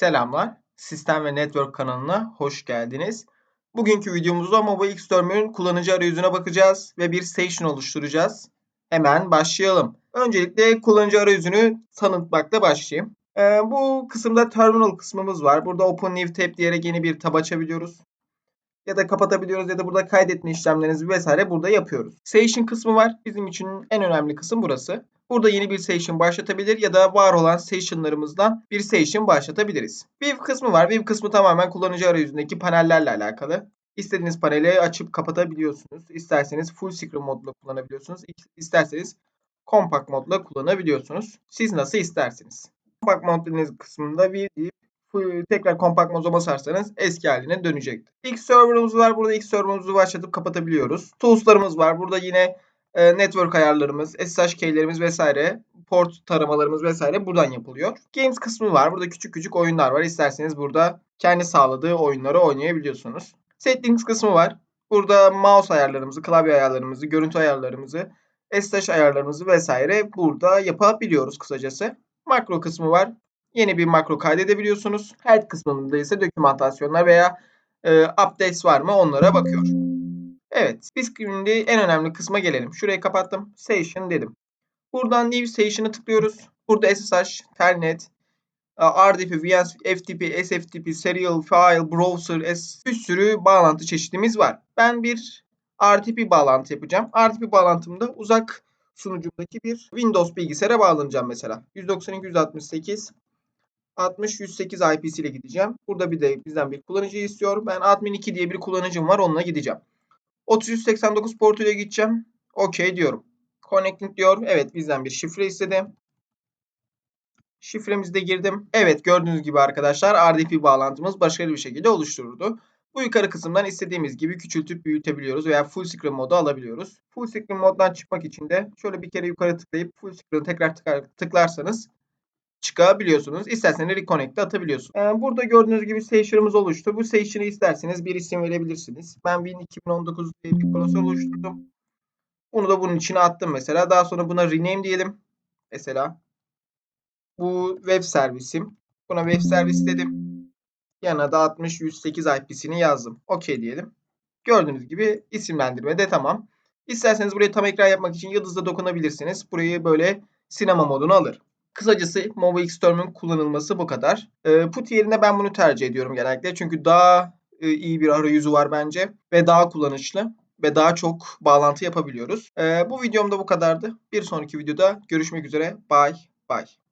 Selamlar. Sistem ve Network kanalına hoş geldiniz. Bugünkü videomuzda Mobile Xterm'ün kullanıcı arayüzüne bakacağız ve bir session oluşturacağız. Hemen başlayalım. Öncelikle kullanıcı arayüzünü tanıtmakla başlayayım. Ee, bu kısımda terminal kısmımız var. Burada Open New Tab diyerek yeni bir tab açabiliyoruz. Ya da kapatabiliyoruz ya da burada kaydetme işlemlerinizi vesaire burada yapıyoruz. Session kısmı var. Bizim için en önemli kısım burası. Burada yeni bir session başlatabilir ya da var olan sessionlarımızdan bir session başlatabiliriz. View kısmı var. View kısmı tamamen kullanıcı arayüzündeki panellerle alakalı. İstediğiniz paneli açıp kapatabiliyorsunuz. İsterseniz full screen modla kullanabiliyorsunuz. İsterseniz compact modla kullanabiliyorsunuz. Siz nasıl isterseniz. Compact mod dediğiniz kısmında view deyip tekrar compact moda basarsanız eski haline dönecektir. İlk serverımız var. Burada ilk serverımızı başlatıp kapatabiliyoruz. Tools'larımız var. Burada yine e, network ayarlarımız, SSH keylerimiz vesaire, port taramalarımız vesaire buradan yapılıyor. Games kısmı var. Burada küçük küçük oyunlar var. İsterseniz burada kendi sağladığı oyunları oynayabiliyorsunuz. Settings kısmı var. Burada mouse ayarlarımızı, klavye ayarlarımızı, görüntü ayarlarımızı, SSH ayarlarımızı vesaire burada yapabiliyoruz kısacası. Makro kısmı var. Yeni bir makro kaydedebiliyorsunuz. Help kısmında ise dokümantasyonlar veya e, updates var mı onlara bakıyor. Evet, biz şimdi en önemli kısma gelelim. Şurayı kapattım. Session dedim. Buradan New Session'ı tıklıyoruz. Burada SSH, Telnet, RDP, VNS, FTP, SFTP, Serial, File, Browser, S bir sürü bağlantı çeşitimiz var. Ben bir RTP bağlantı yapacağım. RTP bağlantımda uzak sunucumdaki bir Windows bilgisayara bağlanacağım mesela. 192.168 60 108 IP'si ile gideceğim. Burada bir de bizden bir kullanıcı istiyor. Ben admin 2 diye bir kullanıcım var. Onunla gideceğim. 3389 portuyla gideceğim. OK diyorum. Connecting diyor. Evet bizden bir şifre istedi. Şifremizi de girdim. Evet gördüğünüz gibi arkadaşlar RDP bağlantımız başarılı bir şekilde oluşturuldu. Bu yukarı kısımdan istediğimiz gibi küçültüp büyütebiliyoruz veya full screen modu alabiliyoruz. Full screen moddan çıkmak için de şöyle bir kere yukarı tıklayıp full screen tekrar tıklar, tıklarsanız çıkabiliyorsunuz. İsterseniz reconnect'e atabiliyorsunuz. Ee, burada gördüğünüz gibi station'ımız oluştu. Bu station'ı isterseniz bir isim verebilirsiniz. Ben Win 2019 diye bir klasör oluşturdum. Bunu da bunun içine attım mesela. Daha sonra buna rename diyelim. Mesela bu web servisim. Buna web servis dedim. Yanına da 60 108 IP'sini yazdım. OK diyelim. Gördüğünüz gibi isimlendirme de tamam. İsterseniz buraya tam ekran yapmak için yıldızla dokunabilirsiniz. Burayı böyle sinema modunu alır. Kısacası Mobile Xterm'ün kullanılması bu kadar. E, put yerine ben bunu tercih ediyorum genellikle. Çünkü daha e, iyi bir arayüzü var bence. Ve daha kullanışlı. Ve daha çok bağlantı yapabiliyoruz. E, bu videomda bu kadardı. Bir sonraki videoda görüşmek üzere. Bye bye.